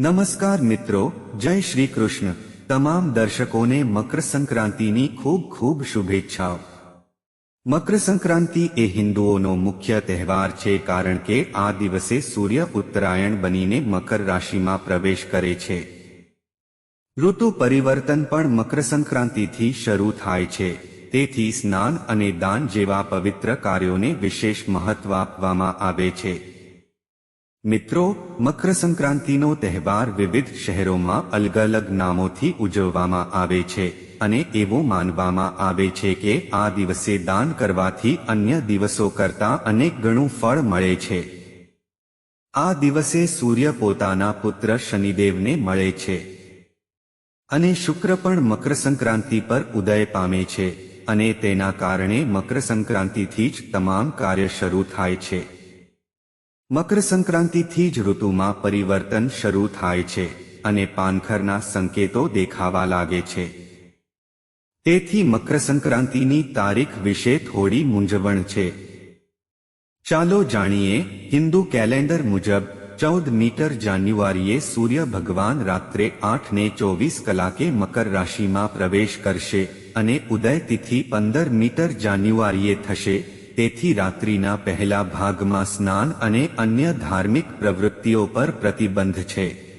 નમસ્કાર મિત્રો, જય શ્રી કૃષ્ણ. તમામ દર્શકોને મકર સંક્રાંતિની ખૂબ ખૂબ શુભેચ્છાઓ. મકર સંક્રાંતિ એ હિન્દુઓનો મુખ્ય તહેવાર છે કારણ કે આ દિવસે સૂર્ય ઉત્તરાયણ બનીને મકર રાશિમાં પ્રવેશ કરે છે. ઋતુ પરિવર્તન પણ મકર સંક્રાંતિથી શરૂ થાય છે. તેથી સ્નાન અને દાન જેવા પવિત્ર કાર્યોને વિશેષ મહત્વ આપવામાં આવે છે. મિત્રો મકર સંક્રાંતિનો તહેવાર વિવિધ શહેરોમાં અલગ અલગ નામોથી ઉજવવામાં આવે છે અને એવું માનવામાં આવે છે કે આ દિવસે દાન કરવાથી અન્ય દિવસો કરતાં અનેક ગણું ફળ મળે છે. આ દિવસે સૂર્ય પોતાના પુત્ર શનિદેવને મળે છે. અને શુક્ર પણ મકર સંક્રાંતિ પર ઉદય પામે છે અને તેના કારણે મકર સંક્રાંતિથી જ તમામ કાર્ય શરૂ થાય છે. મકર સંક્રાંતિથી જ ઋતુમાં પરિવર્તન શરૂ થાય છે અને પાનખરના સંકેતો દેખાવા લાગે છે. તેથી મકર સંક્રાંતિની તારીખ વિશે થોડી મૂંઝવણ છે. ચાલો જાણીએ, હિન્દુ કેલેન્ડર મુજબ ચૌદ મીટર જાન્યુઆરીએ સૂર્ય ભગવાન રાત્રે આઠ ને ચોવીસ કલાકે મકર રાશિમાં પ્રવેશ કરશે અને ઉદય તિથિ પંદર મીટર જાન્યુઆરીએ થશે. તેથી રાત્રિના પહેલા ભાગમાં સ્નાન અને અન્ય ધાર્મિક પ્રવૃત્તિઓ પર પ્રતિબંધ છે.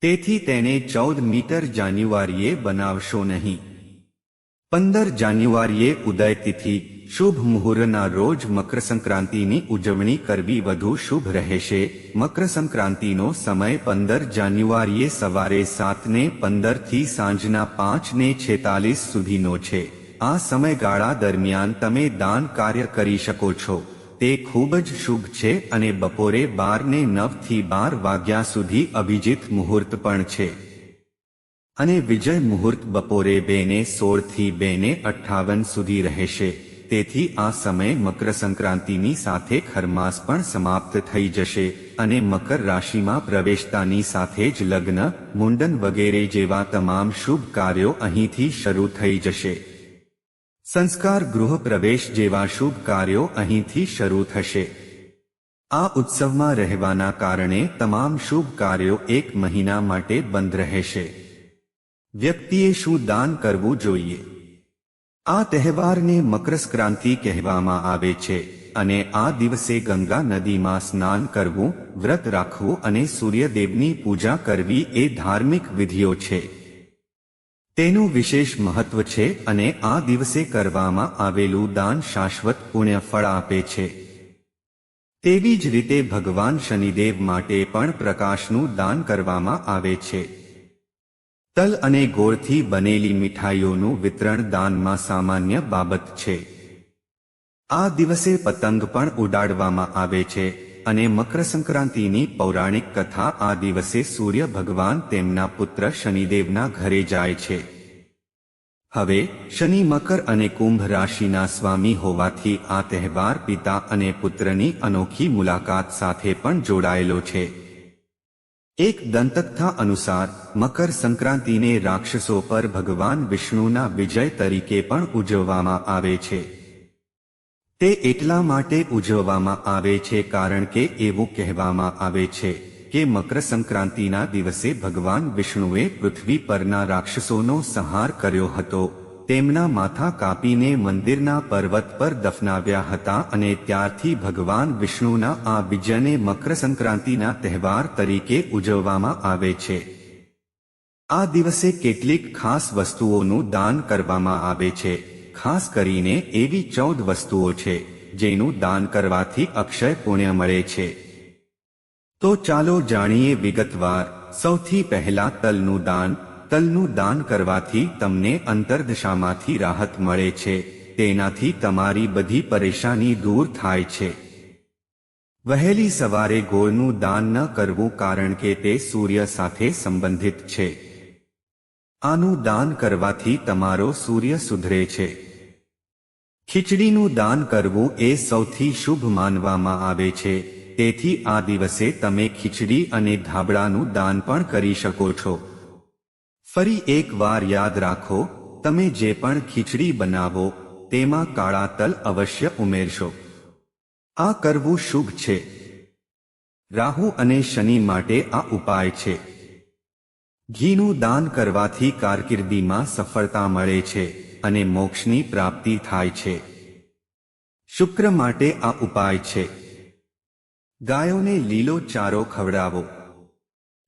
તેથી તેને ચૌદ મીટર જાન્યુઆરીએ બનાવશો નહીં. પંદર જાન્યુઆરીએ ઉદય તિથિ શુભ મુહૂર્તના રોજ મકર સંક્રાંતિની ઉજવણી કરવી વધુ શુભ રહેશે. મકર સંક્રાંતિનો સમય પંદર જાન્યુઆરીએ સવારે સાતને પંદરથી સાંજના પાંચને છેતાલીસ સુધીનો છે. આ સમયગાળા દરમિયાન તમે દાન કાર્ય કરી શકો છો. તે ખૂબ જ શુભ છે અને બપોરે બાર ને નવથી બાર વાગ્યા સુધી અભિજીત મુહૂર્ત પણ છે. અને વિજય મુહૂર્ત બપોરે બે ને સોળથી બે ને અઠ્ઠાવન સુધી રહેશે. તેથી આ સમય મકર સંક્રાંતિની સાથે ખરમાસ પણ સમાપ્ત થઈ જશે અને મકર રાશિમાં પ્રવેશતાની સાથે જ લગ્ન, મુંડન વગેરે જેવા તમામ શુભ કાર્યો અહીંથી શરૂ થઈ જશે. સંસ્કાર ગૃહ પ્રવેશ જેવા શુભ કાર્યો અહીંથી શરૂ થશે. આ ઉત્સવમાં રહેવાના કારણે તમામ શુભ કાર્યો એક મહિના માટે બંધ રહેશે. વ્યક્તિએ શું દાન કરવું જોઈએ? આ તહેવારને મકરસક્રાંતિ કહેવામાં આવે છે અને આ દિવસે ગંગા નદીમાં સ્નાન કરવું, વ્રત રાખવું અને સૂર્યદેવની પૂજા કરવી એ ધાર્મિક વિધિઓ છે. તેનું વિશેષ મહત્વ છે અને આ દિવસે કરવામાં આવેલું દાન શાશ્વત પુણ્ય ફળ આપે છે. તેવી જ રીતે ભગવાન શનિદેવ માટે પણ પ્રકાશનું દાન કરવામાં આવે છે. તલ અને ગોળથી બનેલી મીઠાઈઓનું વિતરણ દાનમાં સામાન્ય બાબત છે. આ દિવસે પતંગ પણ ઉડાડવામાં આવે છે. અને મકર સંક્રાંતિની પૌરાણિક કથા આ દિવસે સૂર્ય ભગવાન તેમના પુત્ર શનિદેવના ઘરે જાય છે. હવે શનિ મકર અને કુંભ રાશિના સ્વામી હોવાથી આ તહેવાર પિતા અને પુત્રની અનોખી મુલાકાત સાથે પણ જોડાયેલો છે. એક દંતકથા અનુસાર, મકર સંક્રાંતિને રાક્ષસો પર ભગવાન વિષ્ણુના વિજય તરીકે પણ ઉજવવામાં આવે છે. તે એટલા માટે ઉજવવામાં આવે છે કારણ કે એવું કહેવામાં આવે છે કે મકર સંક્રાંતિના દિવસે ભગવાન વિષ્ણુએ પૃથ્વી પરના રાક્ષસોનો સંહાર કર્યો હતો. તેમના માથા કાપીને મંદિરના પર્વત પર દફનાવ્યા હતા અને ત્યારથી ભગવાન વિષ્ણુના આ વિજયને મકર સંક્રાંતિના તહેવાર તરીકે ઉજવવામાં આવે છે. આ દિવસે કેટલીક ખાસ વસ્તુઓનું દાન કરવામાં આવે છે. ખાસ કરીને એવી ચૌદ વસ્તુઓ છે, જેનું દાન કરવાથી અક્ષય પુણ્ય મળે છે. તો ચાલો જાણીએ વિગતવાર, સૌથી પહેલા તલનું દાન. તલનું દાન કરવાથી તમને અંતરદશામાંથી રાહત મળે છે, તેનાથી તમારી બધી પરેશાની દૂર થાય છે. વહેલી સવારે ગોળનું દાન ન કરવું કારણ કે તે સૂર્ય સાથે સંબંધિત છે. આનું દાન કરવાથી તમારો સૂર્ય સુધરે છે. ખીચડીનું દાન કરવું એ સૌથી શુભ માનવામાં આવે છે. તેથી આ દિવસે તમે ખીચડી અને ધાબળાનું દાન પણ કરી શકો છો. ફરી એક વાર યાદ રાખો, તમે જે પણ ખીચડી બનાવો, તેમાં કાળા તલ અવશ્ય ઉમેરશો. આ કરવું શુભ છે. રાહુ અને શનિ માટે આ ઉપાય છે. ઘીનું દાન કરવાથી કારકિર્દીમાં સફળતા મળે છે. અને મોક્ષની પ્રાપ્તિ થાય છે. શુક્ર માટે આ ઉપાય છે. ગાયોને લીલો ચારો ખવડાવો.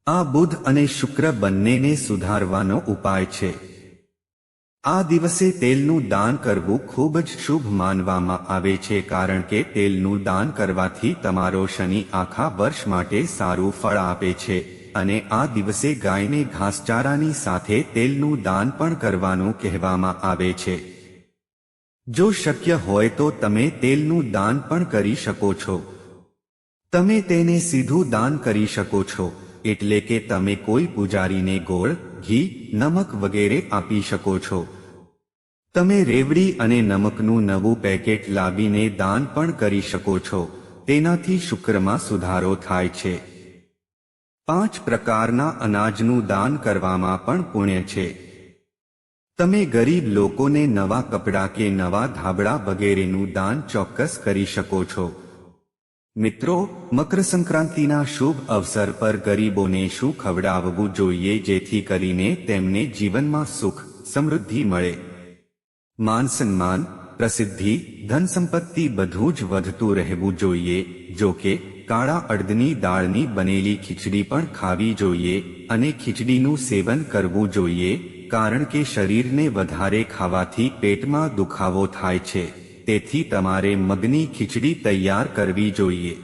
આ બુધ અને શુક્ર બંનેને સુધારવાનો ઉપાય છે. આ દિવસે તેલનું દાન કરવું ખૂબ જ શુભ માનવામાં આવે છે કારણ કે તેલનું દાન કરવાથી તમારો શનિ આખા વર્ષ માટે સારું ફળ આપે છે. અને આ દિવસે ગાયને ઘાસચારાની સાથે તેલનું દાન પણ કરવાનું કહેવામાં આવે છે. જો શક્ય હોય તો તમે તેલનું દાન પણ કરી શકો છો. તમે તેને સીધું દાન કરી શકો છો, એટલે કે તમે કોઈ પૂજારીને ગોળ, ઘી, નમક વગેરે આપી શકો છો. તમે રેવડી અને નમકનું નવું પેકેટ લાવીને દાન પણ કરી શકો છો. તેનાથી શુક્રમાં સુધારો થાય છે. પાંચ પ્રકારના અનાજનું દાન કરવામાં પણ પુણ્ય છે. તમે ગરીબ લોકોને નવા કપડાં કે નવા ધાબળા વગેરેનું દાન ચોક્કસ કરી શકો છો. મિત્રો મકર સંક્રાંતિના શુભ અવસર પર ગરીબોને શું ખવડાવવું જોઈએ જેથી કરીને તેમને જીવનમાં સુખ, સમૃદ્ધિ મળે? માન સન્માન, પ્રસિદ્ધિ, ધન સંપત્તિ બધું જ વધતું રહેવું જોઈએ, જો કે કાળા અડદની દાળની બનેલી ખીચડી પણ ખાવી જોઈએ અને ખીચડીનું સેવન કરવું જોઈએ, કારણ કે શરીરને વધારે ખાવાથી પેટમાં દુખાવો થાય છે. તેથી તમારે મગની ખીચડી તૈયાર કરવી જોઈએ.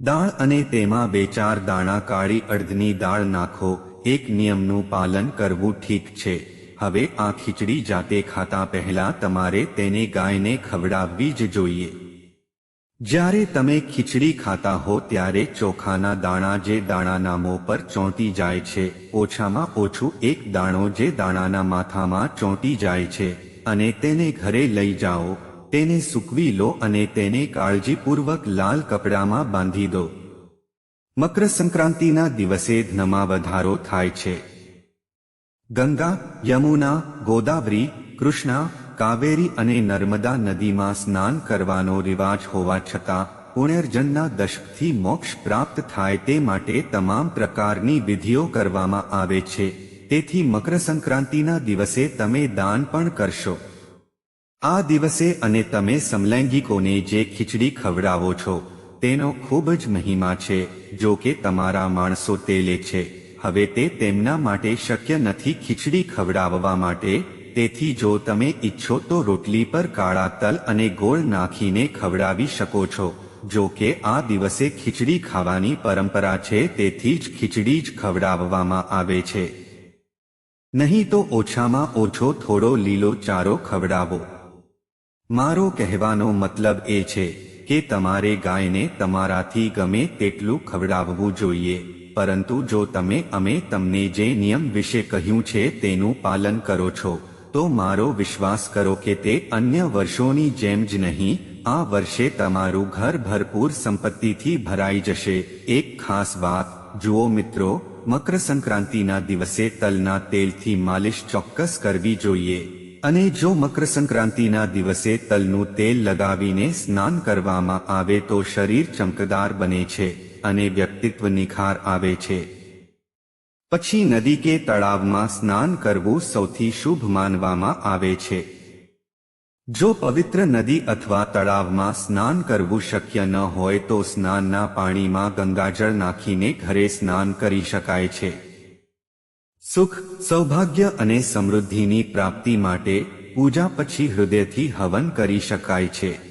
દાળ અને તેમાં બે ચાર દાણા કાળી અડધની દાળ નાખો, એક નિયમનું પાલન કરવું ઠીક છે. હવે આ ખીચડી જાતે ખાતા પહેલા તમારે તેને ગાયને ખવડાવવી જ જોઈએ. જ્યારે તમે ખીચડી ખાતા હો ત્યારે ચોખાના દાણા જે દાણાના મો પર ચોંટી જાય છે, ઓછામાં ઓછું એક દાણો જે દાણાના માથામાં ચોંટી જાય છે, અને તેને ઘરે લઈ જાઓ, તેને સૂકવી લો અને તેને કાળજીપૂર્વક લાલ કપડામાં બાંધી દો. મકર સંક્રાંતિના દિવસે ધનમાં વધારો થાય છે. ગંગા, યમુના, ગોદાવરી, કૃષ્ણા કાવેરી અને નર્મદા નદીમાં સ્નાન કરવાનો રિવાજ હોવા છતાં, પુણ્યર્જનના દશકથી મોક્ષ પ્રાપ્ત થાય તે માટે તમામ પ્રકારની વિધિઓ કરવામાં આવે છે. તેથી મકર સંક્રાંતિના દિવસે તમે દાન પણ કરશો. આ દિવસે અને તમે સમલૈંગિકોને જે ખીચડી ખવડાવો છો, તેનો ખૂબ જ મહિમા છે, જો કે તમારા માણસો તે લે છે. હવે તે તેમના માટે શક્ય નથી ખીચડી ખવડાવવા માટે તેથી જો તમે ઈચ્છો તો રોટલી પર કાળા તલ અને ગોળ નાખીને ખવડાવી શકો છો. જો કે આ દિવસે ખીચડી ખાવાની પરંપરા છે તેથી જ ખીચડી જ ખવડાવવામાં આવે છે. નહીં તો ઓછામાં ઓછો થોડો લીલો ચારો ખવડાવો. મારો કહેવાનો મતલબ એ છે કે તમારે ગાયને તમારાથી ગમે તેટલું ખવડાવવું જોઈએ. પરંતુ જો તમે, અમે તમને જે નિયમ વિશે કહ્યું છે તેનું પાલન કરો છો. તો મારો વિશ્વાસ કરો કે તે અન્ય વર્ષોની જેમ જ નહીં, આ વર્ષે તમારું ઘર ભરપૂર સંપત્તિથી ભરાઈ જશે. એક ખાસ વાત, જુઓ મિત્રો મકર સંક્રાંતિના દિવસે તલના તેલથી માલિશ ચોક્કસ કરવી જોઈએ. અને જો મકર સંક્રાંતિના દિવસે તલનું તેલ લગાવીને સ્નાન કરવામાં આવે તો શરીર ચમકદાર બને છે અને વ્યક્તિત્વ નિખાર આવે છે. પછી નદી કે તળાવમાં સ્નાન કરવું સૌથી શુભ માનવામાં આવે છે. જો પવિત્ર નદી અથવા તળાવમાં સ્નાન કરવું શક્ય ન હોય તો સ્નાનના પાણીમાં ગંગાજળ નાખીને ઘરે સ્નાન કરી શકાય છે. સુખ, સૌભાગ્ય અને સમૃદ્ધિની પ્રાપ્તિ માટે પૂજા પછી હૃદયથી હવન કરી શકાય છે.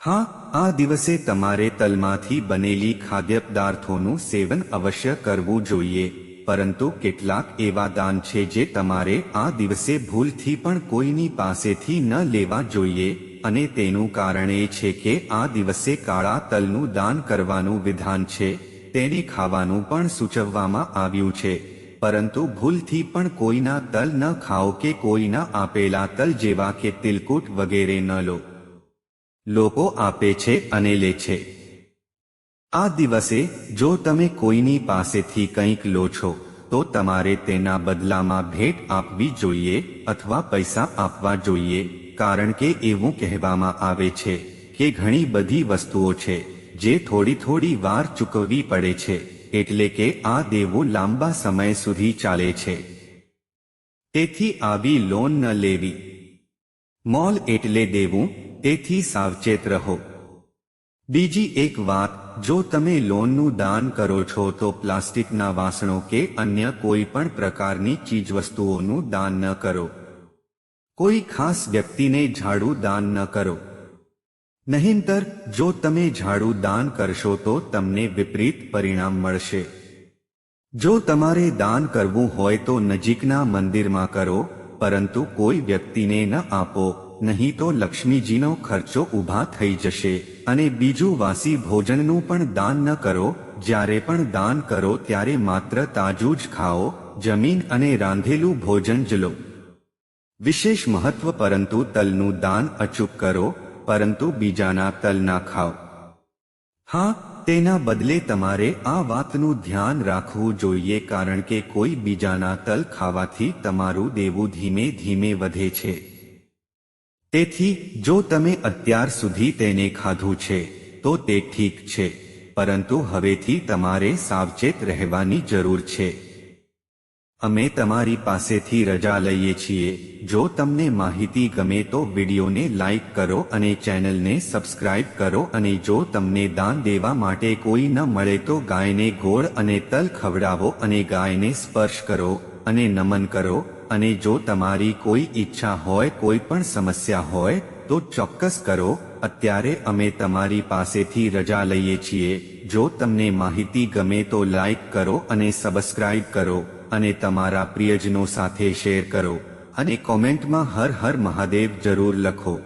હા, આ દિવસે તમારે તલમાંથી બનેલી ખાદ્ય પદાર્થોનું સેવન અવશ્ય કરવું જોઈએ, પરંતુ કેટલાક એવા દાન છે જે તમારે આ દિવસે ભૂલથી પણ કોઈની પાસેથી ન લેવા જોઈએ, અને તેનું કારણ એ છે કે આ દિવસે કાળા તલનું દાન કરવાનું વિધાન છે, તેને ખાવાનું પણ સૂચવવામાં આવ્યું છે, પરંતુ ભૂલથી પણ કોઈના તલ ન ખાઓ કે કોઈના આપેલા તલ જેવા કે તિલકુટ વગેરે ન લો. લોકો આપે છે અને લે છે. આ દિવસે જો તમે કોઈની પાસેથી કંઈક લો છો, તો તમારે તેના બદલામાં ભેટ આપવી જોઈએ અથવા પૈસા આપવા જોઈએ, કારણ કે એવું કહેવામાં આવે છે કે ઘણી બધી વસ્તુઓ છે જે થોડી થોડી વાર ચૂકવવી પડે છે, એટલે કે આ દેવું લાંબા સમય સુધી ચાલે છે. તેથી આવી લોન ન લેવી. મોલ એટલે દેવું તેથી સાવચેત રહો. બીજી એક વાત, જો તમે લોનનું દાન કરો છો તો પ્લાસ્ટિકના વાસણો કે અન્ય કોઈ પણ પ્રકારની ચીજવસ્તુઓનું દાન ન કરો. કોઈ ખાસ વ્યક્તિને ઝાડુ દાન ન કરો. નહીંતર, જો તમે ઝાડુ દાન કરશો તો તમને વિપરીત પરિણામ મળશે. જો તમારે દાન કરવું હોય તો નજીકના મંદિરમાં કરો, પરંતુ કોઈ વ્યક્તિને ન આપો. નહીં તો લક્ષ્મીજીનો ખર્ચો ઊભા થઈ જશે અને બીજું વાસી ભોજનનું પણ દાન ન કરો, જ્યારે પણ દાન કરો ત્યારે માત્ર તાજું જ ખાઓ, જમીન અને રાંધેલું ભોજન જ લો. વિશેષ મહત્વ પરંતુ તલનું દાન અચૂક કરો, પરંતુ બીજાના તલ ના ખાઓ. હા, તેના બદલે તમારે આ વાતનું ધ્યાન રાખવું જોઈએ કારણ કે કોઈ બીજાના તલ ખાવાથી તમારું દેવું ધીમે ધીમે વધે છે. તેથી જો તમે અત્યાર સુધી તેને ખાધું છે, તો તે ઠીક છે, પરંતુ હવેથી તમારે સાવચેત રહેવાની જરૂર છે. અમે તમારી પાસેથી રજા લઈએ છીએ. જો તમને માહિતી ગમે તો વિડીયોને લાઈક કરો અને ચેનલને સબસ્ક્રાઇબ કરો અને જો તમને દાન દેવા માટે કોઈ ન મળે તો ગાયને ગોળ અને તલ ખવડાવો અને ગાયને સ્પર્શ કરો અને નમન કરો. અને જો તમારી કોઈ ઈચ્છા હોય, કોઈ પણ સમસ્યા હોય, તો ચોક્કસ કરો. અત્યારે અમે તમારી પાસેથી રજા લઈએ છીએ. જો તમને માહિતી ગમે તો લાઈક કરો અને સબસ્ક્રાઇબ કરો અને તમારા પ્રિયજનો સાથે શેર કરો. અને કોમેન્ટમાં હર હર મહાદેવ જરૂર લખો.